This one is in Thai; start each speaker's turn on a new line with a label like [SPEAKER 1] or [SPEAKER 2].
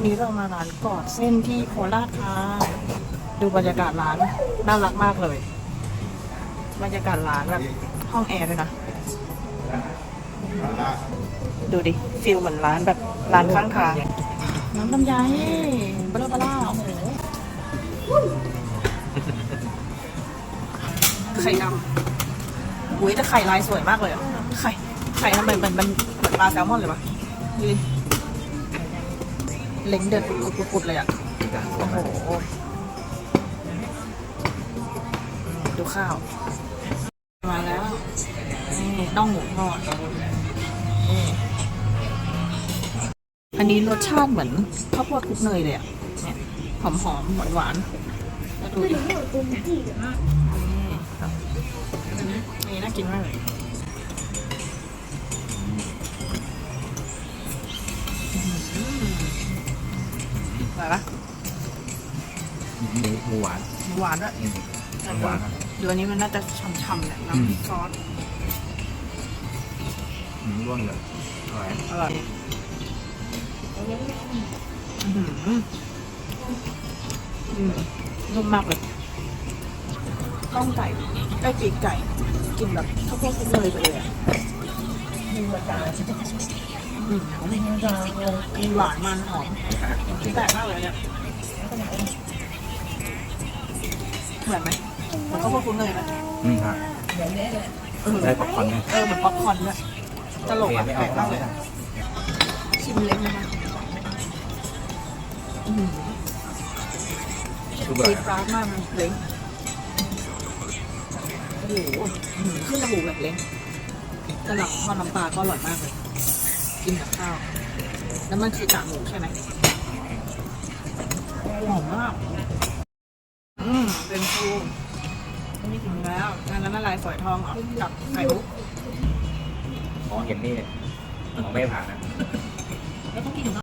[SPEAKER 1] วันนี้เรามาร้านกอดเส้นที่โคราชค่ะ ดูบรรยากาศร้านน่ารักมากเลย บรรยากาศร้านแบบห้องแอร์ด้วยนะ ดูดิฟิลเหมือนร้านแบบร้านข้างทางน้ำลำไยเบลาบลาโอ้โหไข่ดำอุ้ยแต่ไข่ลายสวยมากเลยอะไข่ไข่ทำไมมันมันเหมือนปลาแซลมอนเลยวะดูดิ เล้งเดือดปุดๆเลยอะโอ้โหดูข้าว มาแล้วนี่องหมูทอดอันนี้รสชาติเหมือนข้าวโพดคลุกเนยเลยอะเนี่ยหอมหอมหวานหวานแล้วดูดินี่นี่น่ากินมากเลยอื อหืออร่อยปะ
[SPEAKER 2] หมูหมูหวาน
[SPEAKER 1] หวานด้วย
[SPEAKER 2] อืมหวานครับ
[SPEAKER 1] เดี๋ยวอันนี้มันน่าจะฉ่ำๆแหละ
[SPEAKER 2] อืม
[SPEAKER 1] น้ำซอส
[SPEAKER 2] อืมร่วงเลยอร่อย
[SPEAKER 1] อร่อยอื้อหืออืมนุ่มมากเลยต้มไก่ได้ปีกไก่กินแบบข้าวโพดคลุกเลยไปเลยอะ อืมมีหวานมันหอมแปลกมากเลยเนี่ยเหมือนไหมเหมือนข้าวโพดคลุกเลยไหม
[SPEAKER 2] อืมครับ
[SPEAKER 1] เออ
[SPEAKER 2] ได้ป๊อปคอร์นไหม
[SPEAKER 1] เออเหมือนป๊อปคอร์นด้วยตลกอะ
[SPEAKER 2] ไม่
[SPEAKER 1] แปล
[SPEAKER 2] เอา
[SPEAKER 1] กมากเลยชิมเล็กนะคะอืม
[SPEAKER 2] ทุกแบบ
[SPEAKER 1] ตีฟ้ามากมันเล้งโอ้โหอื้อหือขึ้นจมูกแบบเล้งก ระหล่ำทอดน้ำปลาก็อร่อยมากเลย กินกับข้าว แล้วมันคือกากหมูใช่ไหมหอมมาก อืมเป็นฟูนี่ถึงแล้วงานนั้นละลายฝอยทองเหรอกับไข่มุก
[SPEAKER 2] อ๋อเห็นนี่ผมไม่ผ่านนะ
[SPEAKER 1] แล้วต้องกินกับ